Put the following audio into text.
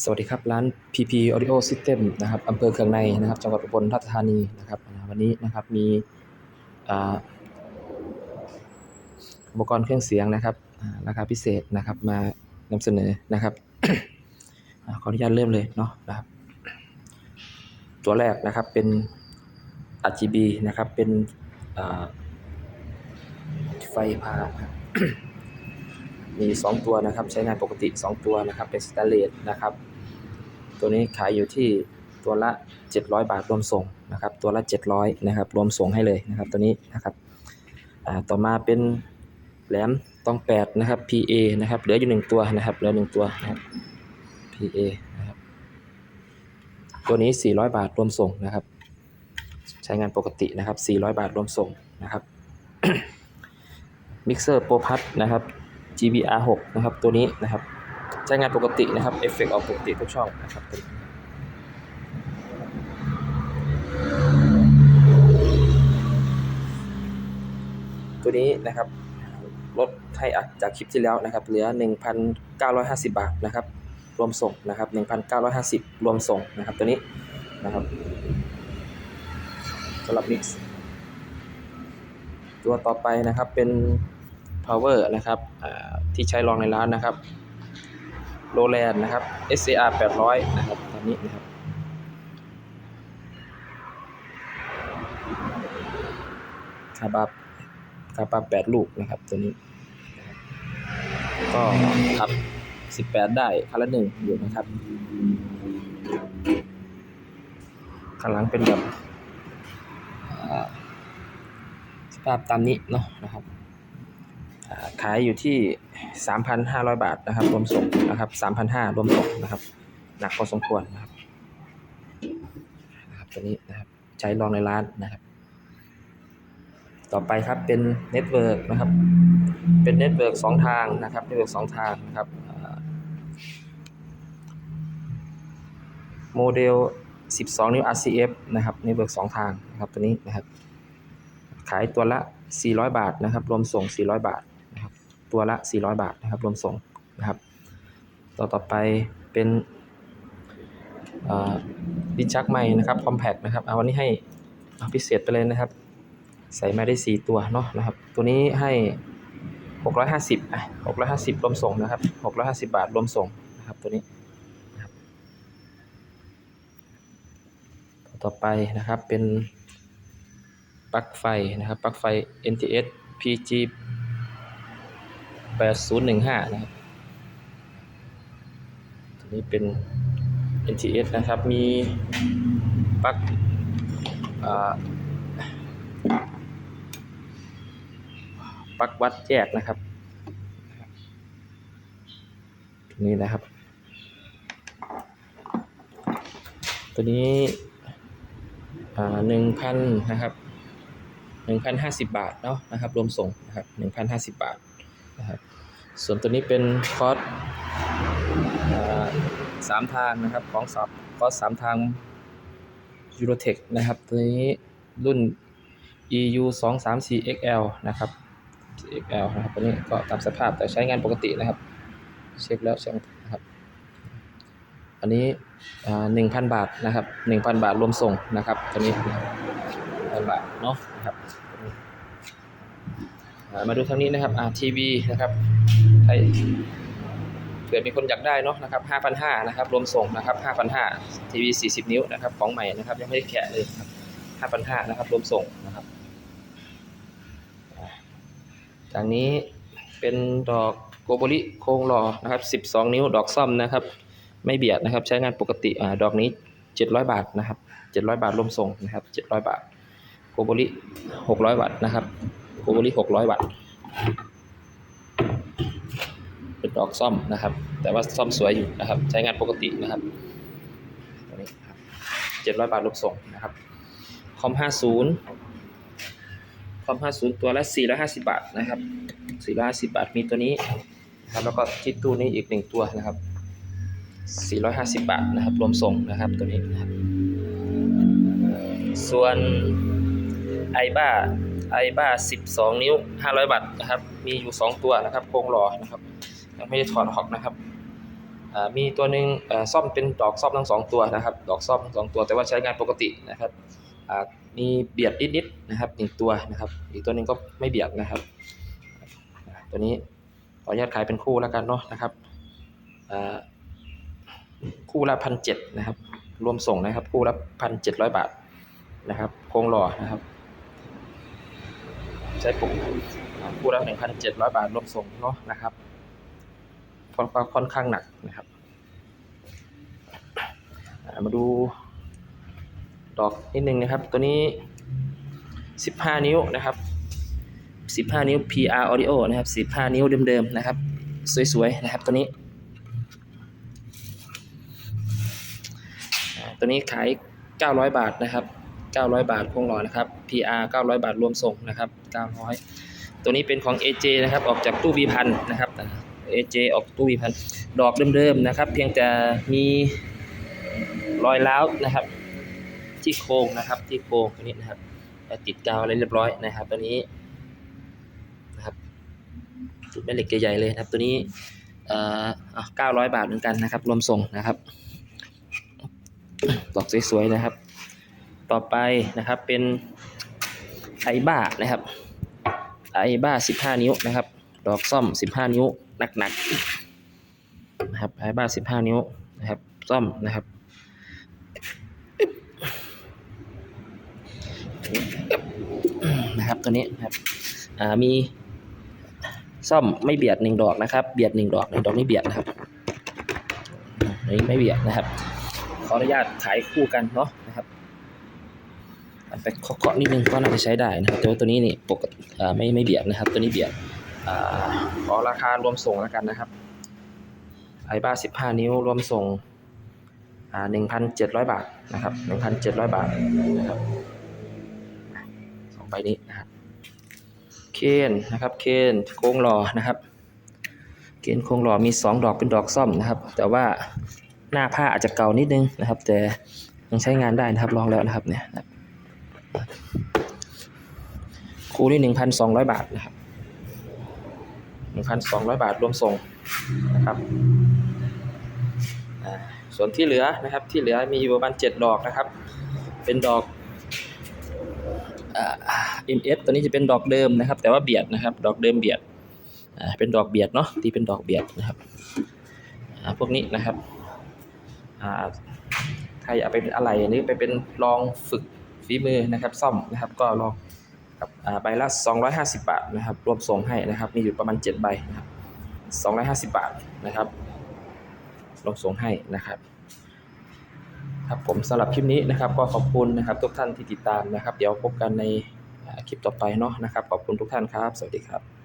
สวัสดีครับ ร้าน PP Audio System นะครับอำเภอเคืองในนะครับจังหวัดอุบลราชธานีนะครับวันนี้นะครับมีอ่าอุปกรณ์เครื่องเสียงนะครับราคาพิเศษนะครับมานำเสนอนะครับขออนุญาตเริ่มเลยเนาะนะครับ ตัวแรกนะครับเป็น RGB นะครับเป็นไฟพารับ มีสองตัวนะครับ ใช้งานปกติ 2 ตัวนะครับ เป็นสแตนเลสนะครับ ตัวนี้ขายอยู่ที่ตัวละ 700 บาทรวมส่งนะครับ ตัวละ 700นะครับ รวมส่งให้เลยนะครับ ตัวนี้นะครับต่อมาเป็นแหลมต้อง 8 นะครับ PA นะครับ เหลืออยู่ 1 ตัวนะครับ เหลือ 1 ตัวนะครับ PA นะครับ ตัวนี้ 400 บาทรวมส่งนะครับ ใช้งานปกตินะครับ 400 บาทรวมส่งนะครับ มิกเซอร์โปรพัทนะครับ GBR 6นะครับตัวนี้นะครับใช้งานปกตินะครับเอฟเฟกต์ออกปกติทุกช่องนะครับตัวนี้ตัวนี้นะครับลดให้อัดจากคลิปที่แล้วนะครับเหลือ 1,950 บาทนะครับรวมส่งนะครับ 1,950 รวมส่งนะครับตัวนี้นะครับสำหรับมิกซ์ตัวต่อไปนะครับเป็น power นะครับที่ใช้รองในร้านนะครับโรแลนนะครับ SCR 800 นะครับตอนนี้นะครับคาบาคาบา8 ลูกนะครับตัวนี้นะครับก็ขับ 18 ได้คันละหนึ่งอยู่นะครับข้างหลังเป็นแบบสภาพตามนี้เนาะนะครับ ขายอยู่ที่ 3,500 บาทนะครับ รวมส่งนะครับ 3,500 รวมส่งนะครับ หนักพอสมควรนะครับนะครับ ตัวนี้นะครับ ใช้ลองในร้านนะครับ ต่อไปครับเป็นเน็ตเวิร์กนะครับ เป็นเน็ตเวิร์กสองทางนะครับเน็ตเวิร์กสองทางนะครับโมเดล 12 นิ้ว RCF นะครับเน็ตเวิร์กสองทางนะครับตัวนี้นะครับ ขายตัวละ 400 บาทนะครับ รวมส่ง 400 บาท ตัวละ 400 บาทนะครับรวมส่งนะครับ ต่อต่อไปเป็นดิชักใหม่นะครับคอมแพคนะครับเอาวันนี้ให้พิเศษไปเลยนะครับ ใส่มาได้ 4 ตัวเนาะนะครับ ตัวนี้ให้ 650อะ650 รวมส่งนะครับ 650 บาทรวมส่งนะครับตัวนี้นะครับต่อไปนะครับเป็นปลั๊กไฟนะครับปลั๊กไฟ NTS PG 8015นย์หนึ่งห้านะครับตัวนี้เป็น NTS นะครับ มีปลั๊กปลั๊กวัดแยกนะครับตัวนี้นะครับ ตัวนี้หนึ่งพันนะครับหนึ่งพันห้าสิบบาทเนาะนะครับ รวมส่งนะครับหนึ่งพันห้าสิบบาท นะครับส่วนตัวนี้เป็นคอร์สสามทางนะครับของสับคอร์สสามทาง Eurotech นะครับ ตัวนี้รุ่น EU 2 3 4 XL นะครับ XL นะครับตัวนี้ก็ตามสภาพแต่ใช้งานปกตินะครับ เช็คแล้วเช็คนะครับ อันนี้หนึ่งพันบาทนะครับหนึ่งพันบาทรวมส่งนะครับตัวนี้พันบาทเนาะนะครับ มาดูทางนี้นะครับอ่าทีวีนะครับใครเผื่อมีคนอยากได้เนาะนะครับห้าพันห้านะครับ รวมส่งนะครับห้าพันห้าทีวีสี่สิบนิ้วนะครับ ของใหม่นะครับ ยังไม่ได้แกะเลยครับห้าพันห้านะครับ รวมส่งนะครับอ่าทางนี้เป็นดอกโกโบริโคงหล่อนะครับสิบสองนิ้วดอกซ่อมนะครับ ไม่เบียดนะครับ ใช้งานปกติอ่าดอกนี้ 700 บาทนะครับ 700 บาทรวมส่งนะครับ 700 บาทโกโบริ600วัตต์นะครับ โกโบริ600วัตต์เป็นดอกซ่อมนะครับ แต่ว่าซ่อมสวยอยู่นะครับ ใช้งานปกตินะครับตัวนี้ครับ700บาทรวมส่งนะครับคอม50คอม50ตัวละ450บาทนะครับ450บาทมีตัวนี้นะครับแล้วก็ที่ตู้นี้อีกหนึ่งตัวนะครับ450บาทนะครับ รวมส่งนะครับตัวนี้นะครับส่วนไอบ้า ไอบ้า12 นิ้ว 500 บาทนะครับ มีอยู่ 2 ตัวนะครับโครงหล่อนะครับ ยังไม่ได้ถอดออกนะครับมีตัวหนึ่งซ่อมเป็นดอกซ่อมทั้งสองตัวนะครับ ดอกซ่อมทั้งสองตัว แต่ว่าใช้งานปกตินะครับมีเบียดนิดๆนะครับหนึ่งตัวนะครับ อีกตัวหนึ่งก็ไม่เบียดนะครับ ตัวนี้ขออนุญาตขายเป็นคู่แล้วกันเนาะนะครับคู่ละพันเจ็ดนะครับ รวมส่งนะครับ คู่ละพันเจ็ดร้อยบาทนะครับโครงหล่อนะครับ ใช้ปุ่มคู่ละหนึ่งพันเจ็ดร้อยบาทรวมส่งเนาะนะครับค่อนค่อนข้างหนักนะครับ มาดูดอกนิดนึงนะครับ ตัวนี้15นิ้วนะครับ15นิ้ว PR Audio นะครับ15นิ้วเดิมๆนะครับ สวยๆนะครับตัวนี้ ตัวนี้ขาย900บาทนะครับ 900 บาทคงหล่อนะครับ PR 900 บาทรวมส่งนะครับ 900 ตัวนี้เป็นของ AJ นะครับออกจากตู้บีพันนะครับ AJ ออกตู้บีพันดอกเดิมๆนะครับ เพียงแต่มีรอยร้าวนะครับ ที่โครงนะครับที่โครงตัวนี้นะครับติดกาวอะไรเรียบร้อยนะครับ ตัวนี้นะครับจุดแม่เหล็กใหญ่ๆเลยนะครับ ตัวนี้เอ่อเก้าร้อยบาทเหมือนกันนะครับ รวมส่งนะครับดอกสวยๆนะครับ ต่อไปนะครับเป็นไอบ้านะครับไอบ้าสิบห้านิ้วนะครับ ดอกซ่อมสิบห้านิ้วหนักๆนะครับไอบ้าสิบห้านิ้วนะครับซ่อมนะครับนะครับตัวนี้นะครับมีซ่อมไม่เบียดหนึ่งดอกนะครับ เบียดหนึ่งดอกหนึ่งดอกนี้เบียดนะครับนี้ไม่เบียดนะครับ ขออนุญาตขายคู่กันเนาะนะครับ ไปเคาะนิดนึงก็น่าจะใช้ได้นะครับแต่ว่าตัวนี้นี่ปกติไม่ไม่เบียดนะครับ ตัวนี้เบียดขอราคารวมส่งแล้วกันนะครับไอบ้าสิบห้านิ้วรวมส่งหนึ่งพันเจ็ดร้อยบาทนะครับหนึ่งพันเจ็ดร้อยบาทนะครับสองใบนี้นะครับเคนนะครับเคนโค้งหล่อนะครับเคนโค้งหล่อมีสองดอกเป็นดอกซ่อมนะครับ แต่ว่าหน้าผ้าอาจจะเก่านิดนึงนะครับ แต่ยังใช้งานได้นะครับลองแล้วนะครับเนี่ยนะ ครูนี้หนึ่งพันสองร้อยบาทนะครับหนึ่งพันสองร้อยบาทรวมส่งนะครับส่วนที่เหลือนะครับที่เหลือมีอยู่ประมาณเจ็ดดอกนะครับ เป็นดอกอ่า MS ตัวนี้จะเป็นดอกเดิมนะครับ แต่ว่าเบียดนะครับ ดอกเดิมเบียดเป็นดอกเบียดเนาะที่เป็นดอกเบียดนะครับพวกนี้นะครับอ่าถ้าอยากไปเป็นอะไรอันนี้ไปเป็นลองฝึก ฝีมือนะครับซ่อมนะครับก็ลองครับอ่าใบละ 250 บาทนะครับรวมส่งให้นะครับมีอยู่ประมาณ 7 ใบนะครับ250 บาทนะครับรวมส่งให้นะครับครับผมสำหรับคลิปนี้นะครับ ก็ขอบคุณนะครับทุกท่านที่ติดตามนะครับ เดี๋ยวพบกันในคลิปต่อไปเนาะนะครับขอบคุณทุกท่านครับ สวัสดีครับ